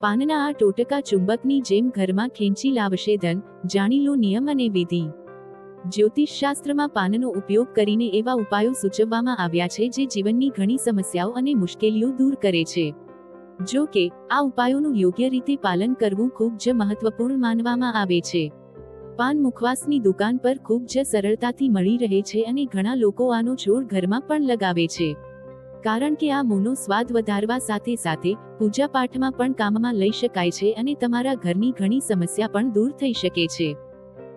પાનના આ ટોટકા ચુંબકની જેમ ઘરમાં ખેંચી લાવશે ધન જાણી લો નિયમ અને વિધિ. જ્યોતિષશાસ્ત્રમાં પાનનો ઉપયોગ કરીને એવા ઉપાયો સૂચવવામાં આવ્યા છે જે જીવનની ઘણી સમસ્યાઓ અને મુશ્કેલીઓ દૂર કરે છે. જો કે, આ ઉપાયોનું યોગ્ય રીતે પાલન કરવું ખૂબ જ મહત્વપૂર્ણ માનવામાં આવે છે. પાન મુખવાસની દુકાન પર ખૂબ જ સરળતાથી મળી રહે છે અને ઘણા લોકો આનો છોડ ઘરમાં પણ લગાવે છે. કારણ કે આ મૂનો સ્વાદ વધારવા સાથે સાથે પૂજા પાઠમાં પણ કામમાં લઈ શકાય છે અને તમારા ઘરની ઘણી સમસ્યા પણ દૂર થઈ શકે છે.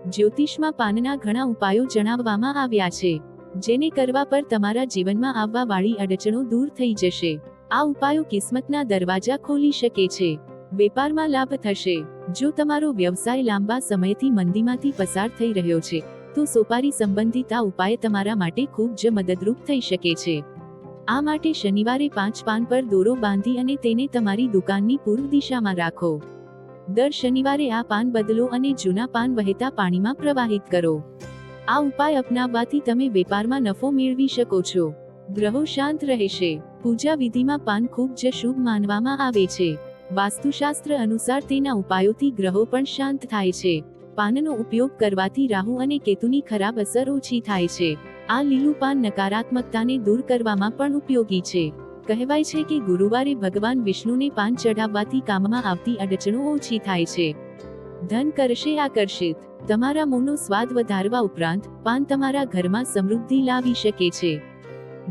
જ્યોતિષમાં પાનના ઘણા ઉપાયો જણાવવામાં આવ્યા છે, જેને કરવા પર તમારા જીવનમાં આવવા વાળી અડચણો દૂર થઈ જશે. આ ઉપાયો કિસ્મતના દરવાજા ખોલી શકે છે. વેપારમાં લાભ થશે. જો તમારો વ્યવસાય લાંબા સમયથી મંદીમાંથી પસાર થઈ રહ્યો છે, તો સોપારી સંબંધિત આ ઉપાય તમારા માટે ખૂબ જ મદદરૂપ થઈ શકે છે. આ માટે શનિવારે પાંચ પાન પર દોરો બાંધી અને તેને તમારી દુકાનની પૂર્વ દિશામાં રાખો. દર શનિવારે આ પાન બદલો અને જૂના પાન વહેતા પાણીમાં પ્રવાહિત કરો. આ ઉપાય અપનાવવાથી તમે વેપારમાં નફો મેળવી શકો છો. ગ્રહો શાંત રહેશે. પૂજા વિધિમાં પાન ખૂબ જ શુભ માનવામાં આવે છે. વાસ્તુશાસ્ત્ર અનુસાર તેના ઉપાયોથી ગ્રહો પણ શાંત થાય છે. પાનનો ઉપયોગ કરવાથી રાહુ અને કેતુની ખરાબ અસર ઓછી થાય છે. આ લીલું પાન નકારાત્મકતાને દૂર કરવામાં પણ ઉપયોગી છે. કહેવાય છે કે ગુરુવારે ભગવાન વિષ્ણુને પાન ચઢાવવાથી કામમાં આવતી અડચણો ઓછી થાય છે. ધન કરશે આકર્ષિત તમારા મોનો સ્વાદ વધારવા ઉપરાંત, પાન તમારા ઘરમાં સમૃદ્ધિ લાવી શકે છે.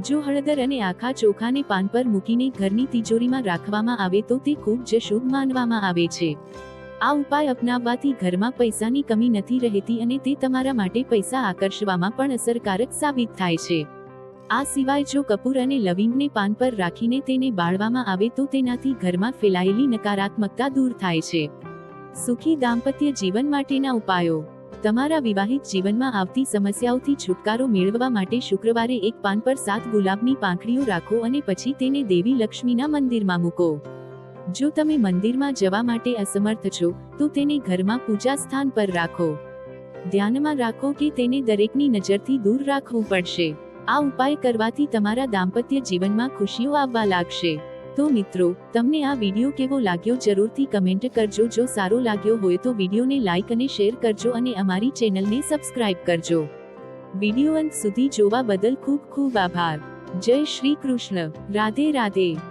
જો હળદર અને આખા ચોખાને પાન પર મૂકીને ઘરની તિજોરીમાં રાખવામાં આવે તો તે ખૂબ જ શુભ માનવામાં આવે છે. આ ઉપાય અપનાવવાથી ઘરમાં પૈસાની કમી નથી રહેતી અને તે તમારા માટે પૈસા આકર્ષવામાં પણ અસરકારક સાબિત થાય છે. આ સિવાય જો કપૂર અને લવિંગને પાન પર રાખીને તેને બાળવામાં આવે તો તેનાથી ઘરમાં ફેલાયેલી નકારાત્મકતા દૂર થાય છે. સુખી દાંપત્ય જીવન માટેના ઉપાયો. તમારા વિવાહિત જીવનમાં આવતી સમસ્યાઓથી છુટકારો મેળવવા માટે શુક્રવારે એક પાન પર સાત ગુલાબની પાંખડીઓ રાખો અને પછી તેને દેવી લક્ષ્મીના મંદિરમાં મૂકો. જો તમે મંદિરમાં જવા માટે અસમર્થ છો, તો તેને ઘરમાં પૂજા સ્થાન પર રાખો. ધ્યાનમાં રાખો કે તેને દરેકની નજરથી દૂર રાખવું પડશે. આ ઉપાય કરવાથી તમારા દાંપત્ય જીવનમાં ખુશીઓ આવવા લાગશે. તો મિત્રો, તમને આ વીડિયો કેવો લાગ્યો જરૂરથી કમેન્ટ કરજો. જો સારો લાગ્યો હોય તો વિડીયોને લાઇક અને શેર કરજો અને અમારી ચેનલને સબસ્ક્રાઇબ કરજો. વીડિયો અંત સુધી જોવા બદલ ખૂબ ખૂબ આભાર. જય શ્રી કૃષ્ણ. રાધે રાધે.